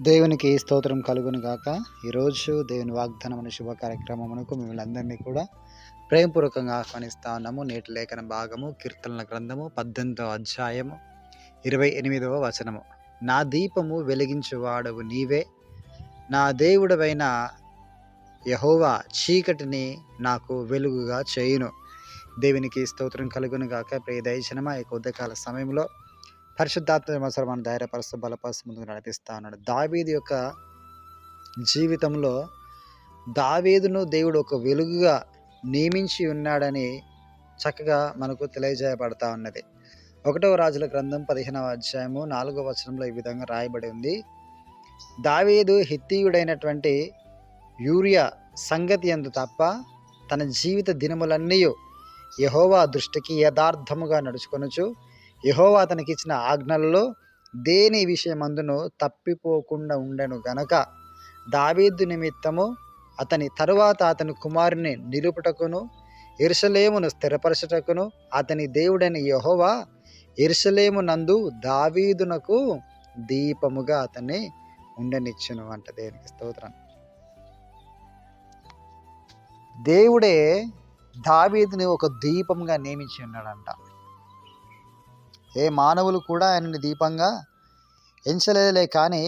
దేవునికి స్తోత్రం కలుగును గాక. ఈరోజు దేవుని వాగ్దానం అనే శుభ కార్యక్రమమునకు మిమ్మల్ని అందరినీ కూడా ప్రేమపూర్వకంగా ఆహ్వానిస్తా ఉన్నాము. నేటి లేఖన భాగము కీర్తనల గ్రంథము పద్దెనిమిదవ అధ్యాయము ఇరవై ఎనిమిదవ వచనము. నా దీపము వెలిగించువాడవు నీవే. నా దేవుడవైన యహోవా చీకటిని నాకు వెలుగుగా చేయును. దేవునికి స్తోత్రం కలుగును గాక. ప్రియ దయచనమా ఈ కొద్దికాల సమయంలో పరిశుద్ధాత్మ అవసరం మన ధైర్యపరుస్తూ బలపరుస్తూ ముందుకు నడిపిస్తా ఉన్నాడు. దావీది యొక్క జీవితంలో దావీదును దేవుడు ఒక వెలుగుగా నియమించి ఉన్నాడని చక్కగా మనకు తెలియజేయబడతా ఉన్నది. ఒకటవ రాజుల గ్రంథం పదిహేనవ అధ్యాయము నాలుగవ వచనంలో ఈ విధంగా రాయబడి ఉంది. దావీదు హిత్తీయుడైనటువంటి యూరియా సంగతి ఎందు తప్ప తన జీవిత దినములన్నీ యహోవా దృష్టికి యథార్థముగా నడుచుకొనుచు యహోవా అతనికి ఇచ్చిన ఆజ్ఞలలో దేని విషయమందును తప్పిపోకుండా ఉండెను గనక దావీదు నిమిత్తము అతని తరువాత అతని కుమారుని నిలుపుటకును ఎరుసలేమును స్థిరపరచుటకును అతని దేవుడైన యహోవా ఎరుసలేము నందు దావీదునకు దీపముగా అతన్ని ఉండనిచ్చును అంట దేవునికి స్తోత్రం. దేవుడే దావీదుని ఒక దీపంగా నియమించి ఉన్నాడంట. ఏ మానవులు కూడా ఆయనని దీపంగా ఎంచలేదులే కానీ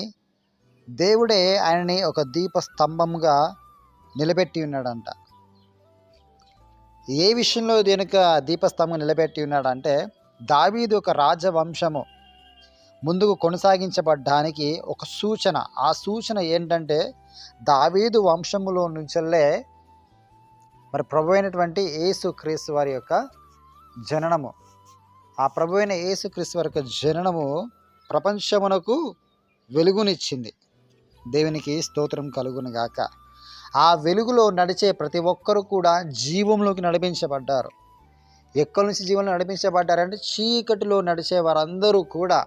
దేవుడే ఆయనని ఒక దీప స్తంభముగా నిలబెట్టి ఉన్నాడంట. ఏ విషయంలో దీనిక దీపస్తంభం నిలబెట్టి ఉన్నాడంటే దావీదు ఒక రాజవంశము ముందుకు కొనసాగించబడ్డానికి ఒక సూచన. ఆ సూచన ఏంటంటే దావీదు వంశములో నుంచల్లే మరి ప్రభు అయినటువంటి యేసు క్రీస్తు వారి యొక్క జననము. ఆ ప్రభు అయిన యేసుక్రీస్తు వారి యొక్క జననము ప్రపంచమునకు వెలుగునిచ్చింది. దేవునికి స్తోత్రం కలుగును గాక. ఆ వెలుగులో నడిచే ప్రతి ఒక్కరు కూడా జీవంలోకి నడిపించబడ్డారు. ఎక్కడి నుంచి జీవంలో నడిపించబడ్డారంటే చీకటిలో నడిచే వారందరూ కూడా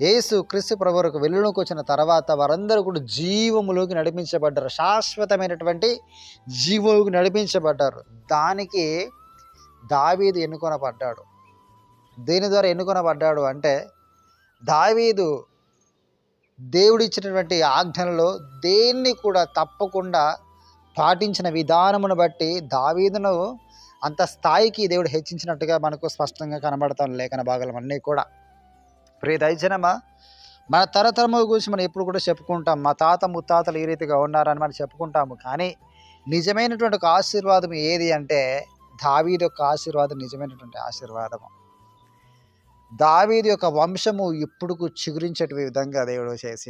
యేసు క్రీస్తు ప్రభువుకు వెలుగులోకి వచ్చిన తర్వాత వారందరూ కూడా జీవములోకి నడిపించబడ్డారు. శాశ్వతమైనటువంటి జీవంలోకి నడిపించబడ్డారు. దానికి దావీదు ఎన్నుకొనబడ్డాడు. దేని ద్వారా ఎన్నుకొనబడ్డాడు అంటే దావీదు దేవుడిచ్చినటువంటి ఆజ్ఞలలో దేన్ని కూడా తప్పకుండా పాటించిన విధానమును బట్టి దావీదును అంత స్థాయికి దేవుడు హెచ్చించినట్టుగా మనకు స్పష్టంగా కనబడతాం లేఖన భాగాలు అన్నీ కూడా. ప్రియ దైజనమా మన తరతరముల గురించి మనం ఎప్పుడు కూడా చెప్పుకుంటాం. మా తాత ముత్తాతలు ఈ రీతిగా ఉన్నారని మనం చెప్పుకుంటాము. కానీ నిజమైనటువంటి ఒక ఆశీర్వాదం ఏది అంటే దావీదు యొక్క ఆశీర్వాదం నిజమైనటువంటి ఆశీర్వాదము. దావీది యొక్క వంశము ఇప్పుడు చిగురించేటి విధంగా దేవుడు చేసి